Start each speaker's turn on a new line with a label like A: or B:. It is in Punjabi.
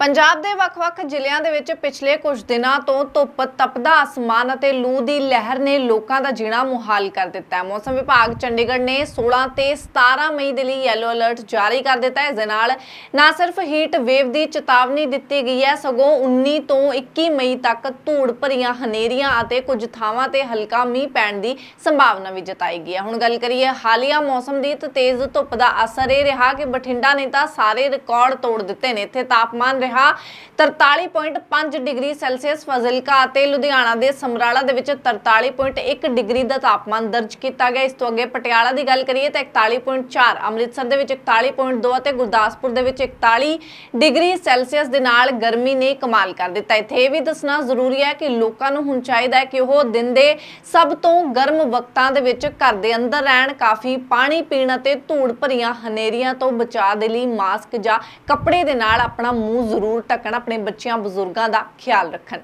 A: ਪੰਜਾਬ ਦੇ ਵੱਖ-ਵੱਖ ਜ਼ਿਲ੍ਹਿਆਂ ਦੇ ਵਿੱਚ ਪਿਛਲੇ ਕੁਝ ਦਿਨਾਂ ਤੋਂ ਧੁੱਪ ਤਪਦਾ, ਅਸਮਾਨ ਅਤੇ ਲੂ ਦੀ ਲਹਿਰ ਨੇ ਲੋਕਾਂ ਦਾ ਜੀਣਾ ਮੁਹਾਲ ਕਰ ਦਿੱਤਾ ਹੈ। ਮੌਸਮ ਵਿਭਾਗ ਚੰਡੀਗੜ੍ਹ ਨੇ 16 ਤੇ 17 ਮਈ ਦੇ ਲਈ ਯੈਲੋ ਅਲਰਟ ਜਾਰੀ ਕਰ ਦਿੱਤਾ ਹੈ। ਇਸ ਦੇ ਨਾਲ ਨਾ ਸਿਰਫ ਹੀਟ ਵੇਵ ਦੀ ਚੇਤਾਵਨੀ ਦਿੱਤੀ ਗਈ ਹੈ, ਸਗੋਂ 19 ਤੋਂ 21 ਮਈ ਤੱਕ ਧੂੜ ਭਰੀਆਂ ਹਨੇਰੀਆਂ ਅਤੇ ਕੁਝ ਥਾਵਾਂ ਤੇ ਹਲਕਾ ਮੀਂਹ ਪੈਣ ਦੀ ਸੰਭਾਵਨਾ ਵੀ ਜਤਾਈ ਗਈ ਹੈ। ਹੁਣ ਗੱਲ ਕਰੀਏ ਹਾਲੀਆ ਮੌਸਮ ਦੀ, ਤਾਂ ਤੇਜ਼ ਧੁੱਪ ਦਾ ਅਸਰ ਇਹ ਰਿਹਾ ਕਿ ਬਠਿੰਡਾ ਨੇ ਤਾਂ ਸਾਰੇ ਰਿਕਾਰਡ ਤੋੜ ਦਿੱਤੇ ਨੇ। ਇੱਥੇ ਤਾਪਮਾਨ ਰਿਹਾ। 43.5 ਡਿਗਰੀ ਸੈਲਸੀਅਸ ਫਾਜ਼ਿਲਕਾ ਅਤੇ ਲੁਧਿਆਣਾ ਦੇ ਸਮਰਾਲਾ ਦੇ ਵਿੱਚ 43.1 ਡਿਗਰੀ ਦਾ ਤਾਪਮਾਨ ਦਰਜ ਕੀਤਾ ਗਿਆ। ਇਸ ਤੋਂ ਅੱਗੇ ਪਟਿਆਲਾ ਦੀ ਗੱਲ ਕਰੀਏ ਤਾਂ 41.4 ਅੰਮ੍ਰਿਤਸਰ ਦੇ ਵਿੱਚ 41.2 ਅਤੇ ਗੁਰਦਾਸਪੁਰ ਦੇ ਵਿੱਚ 41 ਡਿਗਰੀ ਸੈਲਸੀਅਸ ਦੇ ਨਾਲ ਗਰਮੀ ਨੇ ਕਮਾਲ ਕਰ ਦਿੱਤਾ। ਇੱਥੇ ਇਹ ਵੀ ਦੱਸਣਾ ਜ਼ਰੂਰੀ ਹੈ ਕਿ ਲੋਕਾਂ ਨੂੰ ਹੁਣ ਚਾਹੀਦਾ ਹੈ ਕਿ ਉਹ ਦਿਨ ਦੇ ਸਭ ਤੋਂ ਗਰਮ ਵਕਤਾਂ ਦੇ ਵਿੱਚ ਘਰ ਦੇ ਅੰਦਰ ਰਹਿਣ, ਕਾਫੀ ਪਾਣੀ ਪੀਣ ਅਤੇ ਧੂੜ ਭਰੀਆਂ ਹਨੇਰੀਆਂ ਤੋਂ ਬਚਾਅ ਦੇ ਲਈ ਮਾਸਕ ਜਾਂ ਕੱਪੜੇ ਦੇ ਨਾਲ ਆਪਣਾ ਮੂੰਹ ਜ਼ਰੂਰ ਢੱਕਣ ਆਪਣੇ ਬੱਚਿਆਂ ਬਜ਼ੁਰਗਾਂ ਦਾ ਖਿਆਲ ਰੱਖਣ।